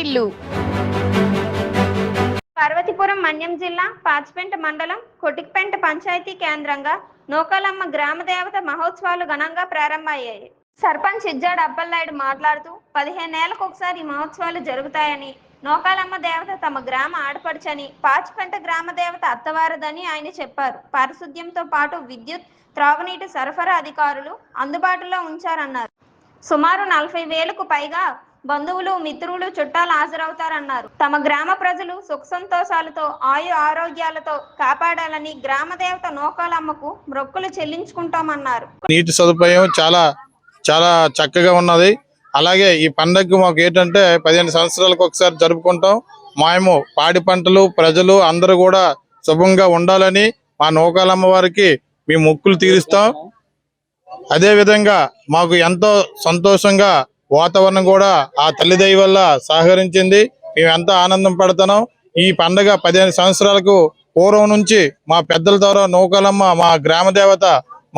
వారిల్లు పార్వతీపురం మన్యం జిల్లా పాచిపెంట మండలం కొటికిపెంట పంచాయతీ కేంద్రంగా నూకాలమ్మ గ్రామదేవత మహోత్సవాలు ఘనంగా ప్రారంభమయ్యాయి. సర్పంచ్ ఇజ్జాడ్ అప్పలనాయుడు మాట్లాడుతూ పదిహేనేళ్ళకు ఒకసారి ఈ మహోత్సవాలు జరుగుతాయని నోకాలమ్మ దేవత తమ గ్రామ ఆడపడుచని పాచిపెంట గ్రామ దేవత అత్తవారదని ఆయన చెప్పారు. పారిశుద్ధ్యంతో పాటు విద్యుత్ త్రాగునీటి సరఫరా అధికారులు అందుబాటులో ఉంచారన్నారు. సుమారు నలభై వేలకు పైగా బంధువులు మిత్రులు చుట్టాలు హాజరవుతారన్నారు. తమ గ్రామ ప్రజలు సుఖ సంతోషాలతో ఆయు ఆరోగ్యాలతో కాపాడాలని గ్రామ దేవత నోకాలమ్మకు మొక్కులు చెల్లించుకుంటామన్నారు. నీటి సదుపాయం చాలా చాలా చక్కగా ఉన్నది. అలాగే ఈ పండగకి మాకు ఏంటంటే పదిహేను సంవత్సరాలకు ఒకసారి జరుపుకుంటాం. మేము పాడి పంటలు ప్రజలు అందరూ కూడా శుభంగా ఉండాలని మా నౌకాలమ్మ వారికి మేము మొక్కులు తీరుస్తాం. అదే విధంగా మాకు ఎంతో సంతోషంగా వాతావరణం కూడా ఆ తల్లిదయ్య వల్ల సహకరించింది. మేము ఆనందం పడుతున్నాం. ఈ పండగ పదిహేను సంవత్సరాలకు పూర్వం నుంచి మా పెద్దల ద్వారా నూకాలమ్మ మా గ్రామ దేవత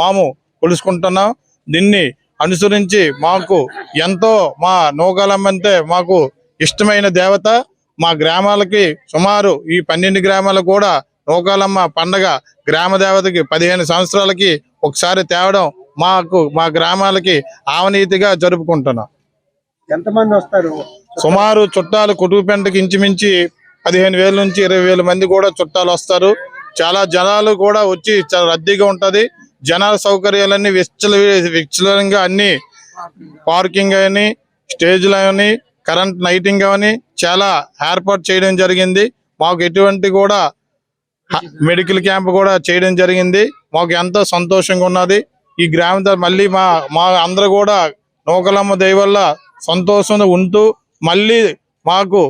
మాము కొలుసుకుంటున్నాం. దీన్ని అనుసరించి మాకు ఎంతో మా నూకాలమ్మ అంటే మాకు ఇష్టమైన దేవత. మా గ్రామాలకి సుమారు ఈ పన్నెండు గ్రామాలకు కూడా నూకాలమ్మ పండగ గ్రామ దేవతకి పదిహేను సంవత్సరాలకి ఒకసారి తేవడం మాకు మా గ్రామాలకి ఆవనీతిగా జరుపుకుంటున్నాం. ఎంతమంది వస్తారు? సుమారు చుట్టాలు కుటుంబెంటకి ఇంచుమించి పదిహేను వేల నుంచి ఇరవై వేల మంది కూడా చుట్టాలు వస్తారు. చాలా జనాలు కూడా వచ్చి చాలా రద్దీగా ఉంటది. జనాల సౌకర్యాలన్నీ విచ్చల విచ్చలంగా అన్ని పార్కింగ్ అని స్టేజ్లు అని కరెంట్ లైటింగ్ అని చాలా ఏర్పాటు చేయడం జరిగింది. మాకు ఎటువంటి కూడా మెడికల్ క్యాంప్ కూడా చేయడం జరిగింది. మాకు ఎంతో సంతోషంగా ఉన్నది. ఈ గ్రామం మళ్ళీ మా మా అందరూ కూడా నూకలమ్మ దయ వల్ల సంతోషంగా ఉంటూ మళ్ళీ మాకు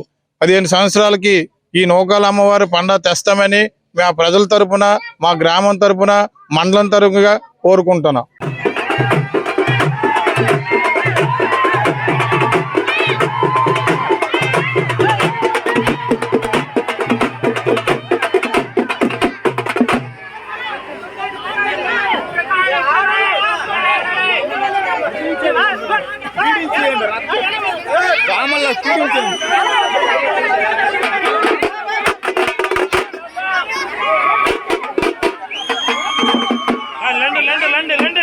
పదిహేను సంవత్సరాలకి ఈ నౌకాల అమ్మవారి పండుగ తెస్తామని మా ప్రజల తరపున మా గ్రామం తరపున మండలం తరపుగా కోరుకుంటున్నాం. லண்டு லண்டு லண்டு லண்டு